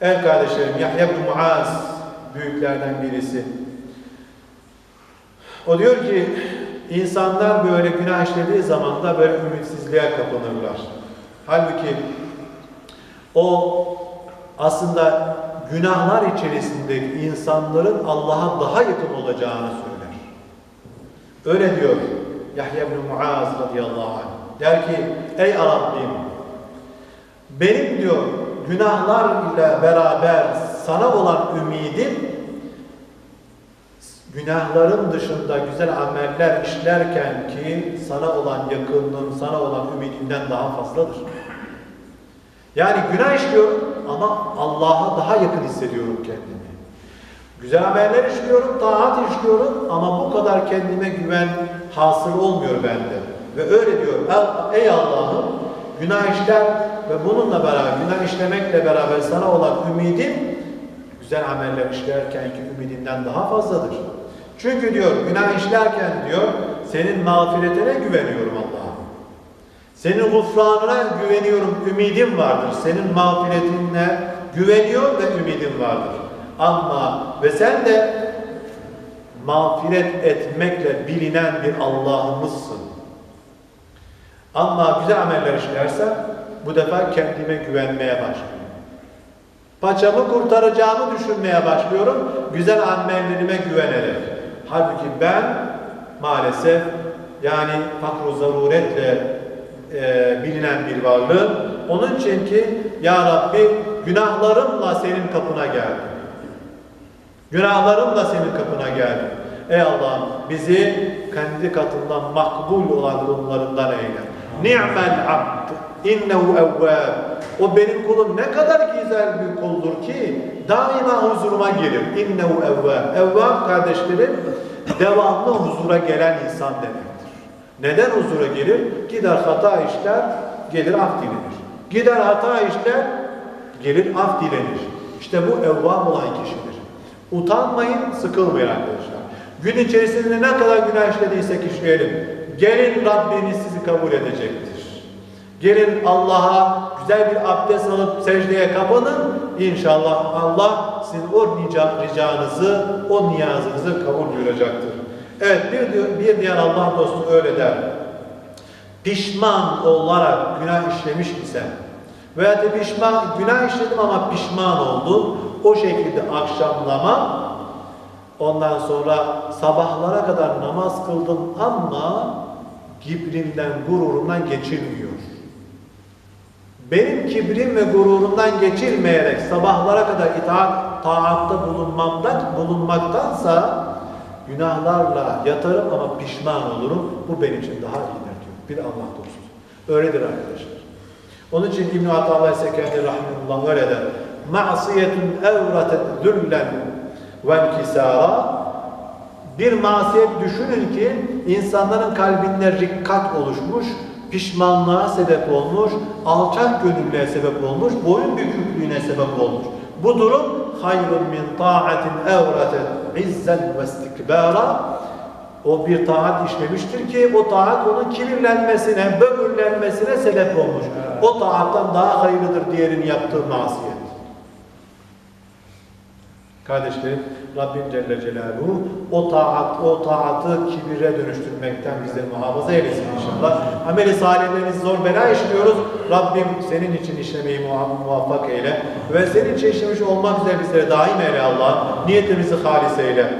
Evet kardeşlerim, Yahya bin Muaz büyüklerden birisi. O diyor ki, insanlar böyle günah işlediği zaman da böyle ümitsizliğe kapılırlar. Halbuki o aslında günahlar içerisindeki insanların Allah'a daha yakın olacağını söyler. Öyle diyor Yahya bin Muaz radıyallahu anh. Der ki, ey Rabbim, benim diyor günahlar ile beraber sana olan ümidim günahların dışında güzel ameller işlerken ki sana olan yakınlığım, sana olan ümidimden daha fazladır. Yani günah işliyorum ama Allah'a daha yakın hissediyorum kendimi. Güzel ameller işliyorum, taat işliyorum ama bu kadar kendime güven hasıl olmuyor bende. Ve öyle diyor, ey Allah'ım günah işler ve bununla beraber, günah işlemekle beraber sana olan ümidim güzel ameller işlerken ki ümidinden daha fazladır. Çünkü diyor günah işlerken diyor senin mağfiretine güveniyorum Allah'a. Senin gufranına güveniyorum, ümidim vardır. Senin mağfiretine güveniyor ve ümidim vardır. Ama ve sen de mağfiret etmekle bilinen bir Allah'ımızsın. Ama güzel ameller işlersen bu defa kendime güvenmeye başlıyorum. Paçamı kurtaracağımı düşünmeye başlıyorum. Güzel amellerime güvenerek. Halbuki ben maalesef yani fakru zaruretle e, bilinen bir varlığım. Onun için ki Ya Rabbi günahlarımla senin kapına geldim. Günahlarımla senin kapına geldim. Ey Allah'ım bizi kendi katından makbul olan kullarından eyle. Ni'mel abd innehu evvâb. O benim kulum ne kadar güzel bir kuldur ki daima huzuruma gelir. İnnehu evvâb. Evvâb kardeşlerim devamlı huzura gelen insan demektir. Neden huzura gelir? Gider hata işler, gelir af dilenir. Gider hata işler, gelir af dilenir. İşte bu evvâb olan kişidir. Utanmayın, sıkılmayın arkadaşlar. Gün içerisinde ne kadar günah işlediysek işleyelim. Gelin Rabbiniz sizi kabul edecektir. Gelin Allah'a güzel bir abdest alıp secdeye kapanın. İnşallah Allah sizin o rica, ricanızı, o niyazınızı kabul buyuracaktır. Evet bir, bir diğer Allah dostu öyle der. Pişman olarak günah işlemiş ise veya da pişman, günah işledim ama pişman oldum. O şekilde akşamlama ondan sonra sabahlara kadar namaz kıldım ama kibrimden, gururumdan geçilmiyor. Benim kibrim ve gururumdan geçilmeyerek sabahlara kadar itaat, taatta bulunmamdan, bulunmaktansa günahlarla yatarım ama pişman olurum. Bu benim için daha iyidir diyor. Bir Allah dostu. Öyledir arkadaşlar. Onun için İbn-i Atallah Sekeni Rahimullah öyle der. Ma'siyetun evratet züllen ve inkisara bir masiyet düşünün ki insanların kalbinde rikkat oluşmuş, pişmanlığa sebep olmuş, alçak gönüllüğe sebep olmuş, boyun büküklüğüne sebep olmuş. Bu durum hayrun min taatin evratet izzen ve istikbara o bir taat işlemiştir ki o taat onun kibirlenmesine, böbürlenmesine sebep olmuş. O taattan daha hayırlıdır diğerinin yaptığı masiyet. Kardeşlerim, Rabbim Celle Celaluhu o taat, o taatı kibire dönüştürmekten bize muhafaza eylesin inşallah. Ameli salihlerimizi zor bela işliyoruz. Rabbim senin için işlemeyi muvaffak eyle. Ve senin için işlemiş olmak üzere bizlere daim eyle Allah. Niyetimizi halis eyle.